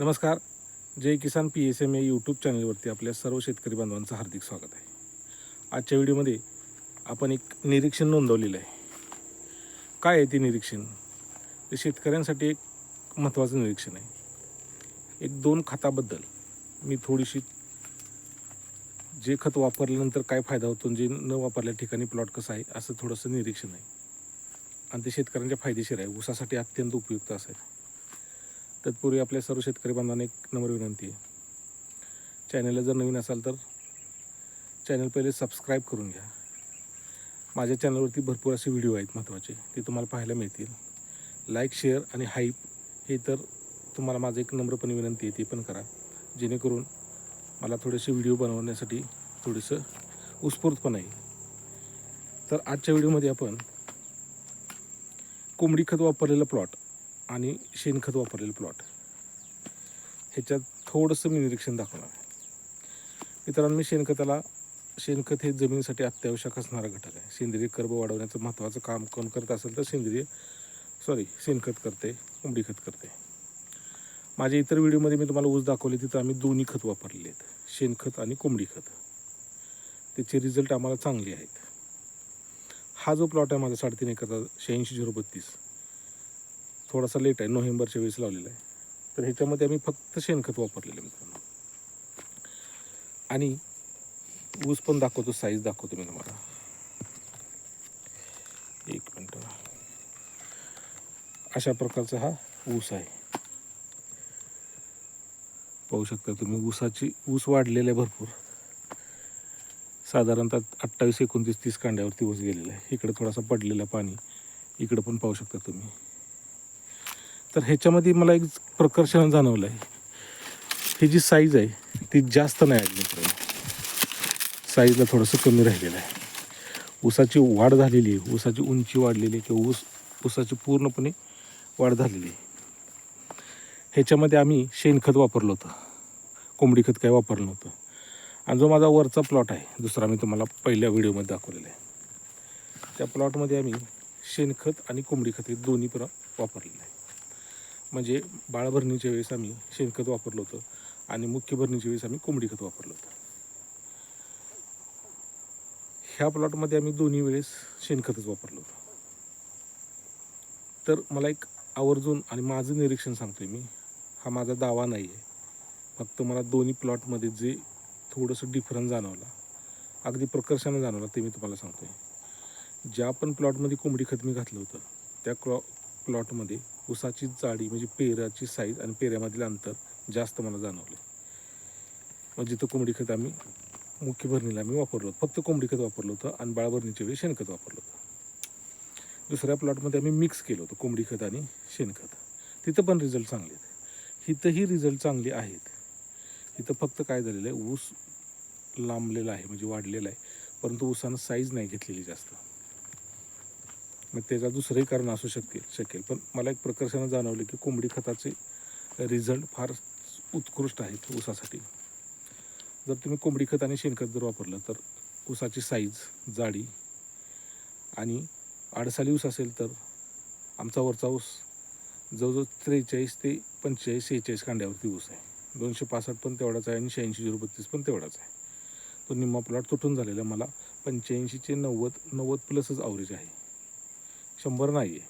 नमस्कार. Jai Kisan P S M A YouTube चॅनलवरती आपल्या सर्व शेतकरी बांधवांचं हार्दिक स्वागत आहे. आजच्या व्हिडिओमध्ये आपण एक निरीक्षण नोंदवलेलं आहे. काय आहे ते निरीक्षण? ते शेतकऱ्यांसाठी एक महत्त्वाचं निरीक्षण आहे. एक दोन खताबद्दल मी थोडीशी जे खत वापरल्यानंतर काय फायदा होतो जे न वापरल्या ठिकाणी प्लॉट कसं आहे असं थोडंसं निरीक्षण आहे. आणि ते शेतकऱ्यांच्या फायदेशीर आहे. ऊसासाठी अत्यंत उपयुक्त असं आहे. तत्पूर्वी आपल्या सर्व शेतकरी बांधवांना एक नम्र विनंती आहे. चॅनलला जर नवीन असाल तर चॅनल पहिले सबस्क्राईब करून घ्या. माझ्या चॅनलवरती भरपूर असे व्हिडिओ आहेत महत्त्वाचे ते तुम्हाला पाहायला मिळतील. लाईक शेअर आणि हाईप हे तर तुम्हाला माझं एक नम्रपणे विनंती आहे ते पण करा. जेणेकरून मला थोडेसे व्हिडिओ बनवण्यासाठी थोडंसं उत्स्फूर्तपण. आहे तर आजच्या व्हिडिओमध्ये आपण कोंबडी खत वापरलेलं प्लॉट आणि शेणखत वापरलेलं प्लॉट ह्याच्यात थोडंसं मी निरीक्षण दाखवणार आहे. मित्रांनो मी शेणखताला शेणखत हे जमिनीसाठी अत्यावश्यक असणारा घटक आहे. सेंद्रिय कर्ब वाढवण्याचं महत्त्वाचं काम कोण करत असेल तर सेंद्रिय सॉरी शेणखत करते कोंबडी खत करते. माझ्या इतर व्हिडिओमध्ये मी तुम्हाला ऊस दाखवले तिथं आम्ही दोन्ही खत वापरलेले आहेत. शेणखत आणि कोंबडी खत. त्याचे रिझल्ट आम्हाला चांगले आहेत. हा जो प्लॉट आहे माझा साडेतीन एकरचा शहाऐंशी झिरो बत्तीस. थोडासा लेट आहे नोव्हेंबरच्या वेळेस लावलेला आहे. तर ह्याच्यामध्ये आम्ही फक्त शेणखत वापरलेलं मित्रांनो. आणि ऊस पण दाखवतो साईज दाखवतो मी तुम्हाला. एक मिनटं. अशा प्रकारचा हा ऊस आहे. पाहू शकता तुम्ही ऊसाची ऊस वाढलेला आहे भरपूर. साधारणतः अठ्ठावीस एकोणतीस तीस कांड्यावरती ऊस गेलेला आहे. इकडे थोडासा पडलेला पाणी इकडं पण पाहू शकता तुम्ही. तर ह्याच्यामध्ये मला एक प्रकर्षण जाणवलं आहे. ही जी साईज आहे ती जास्त नाही आली मित्रांनो. साईजला थोडंसं कमी राहिलेलं आहे. ऊसाची वाढ झालेली आहे. ऊसाची उंची वाढलेली आहे किंवा ऊस ऊसाची पूर्णपणे वाढ झालेली आहे. ह्याच्यामध्ये आम्ही शेणखत वापरलं होतं. कोंबडी खत काय वापरलं नव्हतं. आणि जो माझा वरचा प्लॉट आहे दुसरा मी तुम्हाला पहिल्या व्हिडिओमध्ये दाखवलेला आहे. त्या प्लॉटमध्ये आम्ही शेणखत आणि कोंबडी खत हे दोन्ही पण वापरलेलं आहे. म्हणजे बाळभरणीच्या वेळेस आम्ही शेणखत वापरलं होतं आणि मुख्य भरणीच्या वेळेस आम्ही कोंबडी खत वापरलं होतं. ह्या प्लॉटमध्ये आम्ही दोन्ही वेळेस शेणखतच वापरलं होतं. तर मला एक आवर्जून आणि माझं निरीक्षण सांगतोय मी. हा माझा दावा नाही आहे फक्त मला दोन्ही प्लॉटमध्ये जे थोडंसं डिफरन्स जाणवला अगदी प्रकर्षानं जाणवला ते मी तुम्हाला सांगतोय. ज्या पण प्लॉटमध्ये कोंबडी खत मी घातलं होतं त्या क्लॉ प्लॉटमध्ये ऊसाची जाडी म्हणजे पेराची साईज आणि पेऱ्यामधील अंतर जास्त मला जाणवले. मग जिथं कोंबडी खत आम्ही मुख्य भरणीला आम्ही वापरलो फक्त कोंबडी खत वापरलं होतं आणि बाळभरणीच्या वेळी शेणखत वापरलं होतं. दुसऱ्या प्लॉटमध्ये आम्ही मिक्स केलं होतं कोंबडी खत आणि शेणखत. तिथं पण रिझल्ट चांगले आहेत. इथंही रिझल्ट चांगले आहेत. इथं फक्त काय झालेलं आहे ऊस लांबलेला आहे म्हणजे वाढलेला आहे. परंतु ऊसानं साईज नाही घेतलेली जास्त. मग त्याचा दुसरंही कारण असू शकेल शकेल. पण मला एक प्रकर्षानं जाणवलं की कोंबडी खताचे रिझल्ट फार उत्कृष्ट आहेत ऊसासाठी. जर तुम्ही कोंबडी खत आणि शेणखत जर वापरलं तर ऊसाची साईज जाडी आणि आडसाली ऊस असेल तर आमचा वरचा ऊस जवळजवळ त्रेचाळीस ते पंचेचाळीस सेहेचाळीस कांड्यावरती ऊस आहे. दोनशे पासष्ट पण तेवढाच आहे आणि शहाऐंशी झिरो बत्तीस पण तेवढाच आहे. तो निम्मा प्लॉट तुटून झालेला मला पंच्याऐंशीचे नव्वद नव्वद प्लसच आवरेज आहे. शंभर नाही आहे.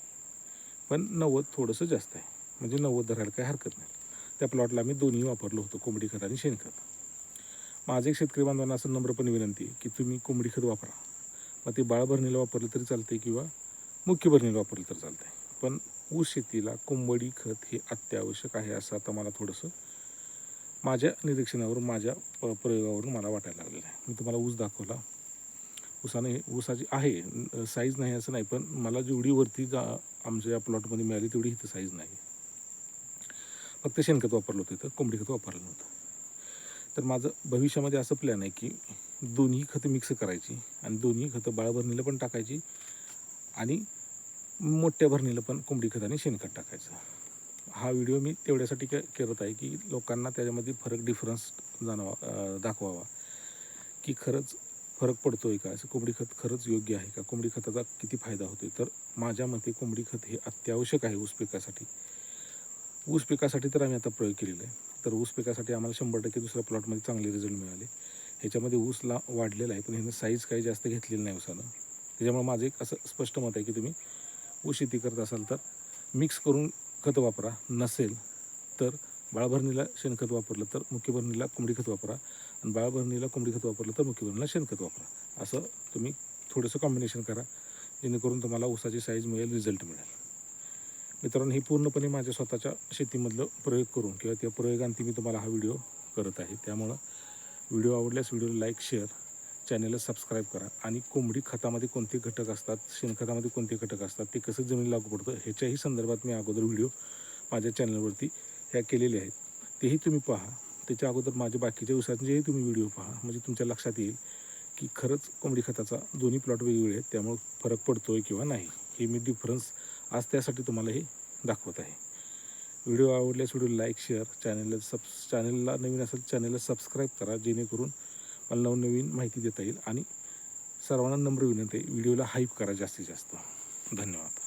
पण नव्वद थोडंसं जास्त आहे. म्हणजे नव्वद धरायला काही हरकत नाही. त्या प्लॉटला मी दोन्ही वापरलो होतो कोंबडी खत आणि शेणखत. माझं एक शेतकरी बांधवांना असं नम्रपणे विनंती आहे की तुम्ही कोंबडी खत वापरा. मग ते बाळभरणीला वापरलं तरी चालते किंवा मुख्य भरणीला वापरलं तर चालते पण ऊस शेतीला कोंबडी खत हे अत्यावश्यक आहे असं आता मला थोडंसं माझ्या निरीक्षणावरून माझ्या प- प्रयोगावरून मला वाटायला लागलेलं आहे. मी तुम्हाला ऊस दाखवला. ऊसाने ऊसाची आहे. साईज नाही असं नाही पण मला जेवढी वरती जा आमच्या या प्लॉटमध्ये मिळाली तेवढी इथं साईज नाही. फक्त शेणखत वापरलं होतं इथं कोंबडी खत वापरलं नव्हतं. तर माझं भविष्यामध्ये असं प्लॅन आहे की दोन्ही खतं मिक्स करायची आणि दोन्ही खतं बाळभरणीला पण टाकायची आणि मोठ्या भरणीला पण कोंबडी खत आणि शेणखत टाकायचं. हा व्हिडिओ मी तेवढ्यासाठी के करत आहे की लोकांना त्याच्यामध्ये फरक डिफरन्स जाणवा दाखवावा. की खरंच फरक पडतो आहे का? असं कोंबडी खत खरंच योग्य आहे का? कोंबडी खताचा किती फायदा होतो तर माझ्या मते कोंबडी खत हे अत्यावश्यक आहे ऊस पिकासाठी. ऊस पिकासाठी तर आम्ही आता प्रयोग केलेला आहे. तर ऊस पिकासाठी आम्हाला शंभर टक्के दुसऱ्या प्लॉटमध्ये चांगले रिझल्ट मिळाले. ह्याच्यामध्ये ऊस ला वाढलेला आहे पण ह्यानं साईज काही जास्त घेतलेली नाही ऊसानं. त्याच्यामुळे माझं एक असं स्पष्ट मत आहे की तुम्ही ऊस शेती करत असाल तर मिक्स करून खतं वापरा. नसेल तर बाळभरणीला शेणखत वापरलं तर मुख्य भरणीला कोंबडी खत वापरा आणि बाळभरणीला कोंबडी खत वापरलं तर मुख्य भरणीला शेणखत वापरा. असं तुम्ही थोडंसं कॉम्बिनेशन करा जेणेकरून तुम्हाला ऊसाची साईज मिळेल रिझल्ट मिळेल. मित्रांनो ही पूर्णपणे माझ्या स्वतःच्या शेतीमधलं प्रयोग करून किंवा त्या प्रयोगांती मी तुम्हाला हा व्हिडिओ करत आहे. त्यामुळं व्हिडिओ आवडल्यास व्हिडिओला लाईक शेअर चॅनलला सबस्क्राईब करा आणि कोंबडी खतामध्ये कोणते घटक असतात शेणखतामध्ये कोणते घटक असतात ते कसं जमीन लागू पडतं ह्याच्याही संदर्भात मी अगोदर व्हिडिओ माझ्या चॅनलवरती ह्या केलेले आहेत. तेही तुम्ही पहा. त्याच्या अगोदर माझ्या बाकीच्या दिवसांचेही तुम्ही व्हिडिओ पहा. म्हणजे तुमच्या लक्षात येईल की खरंच कोंबडी खताचा दोन्ही प्लॉट वेगवेगळे आहेत. त्यामुळे फरक पडतो आहे किंवा नाही हे मी डिफरन्स आज त्यासाठी तुम्हाला हे दाखवत आहे. व्हिडिओ आवडल्यास व्हिडिओ लाईक शेअर चॅनलला सब चॅनलला नवीन असेल चॅनलला सबस्क्राईब करा जेणेकरून मला नवनवीन माहिती देता येईल. आणि सर्वांना नम्र विनंती व्हिडिओला हाईप करा जास्तीत जास्त. धन्यवाद.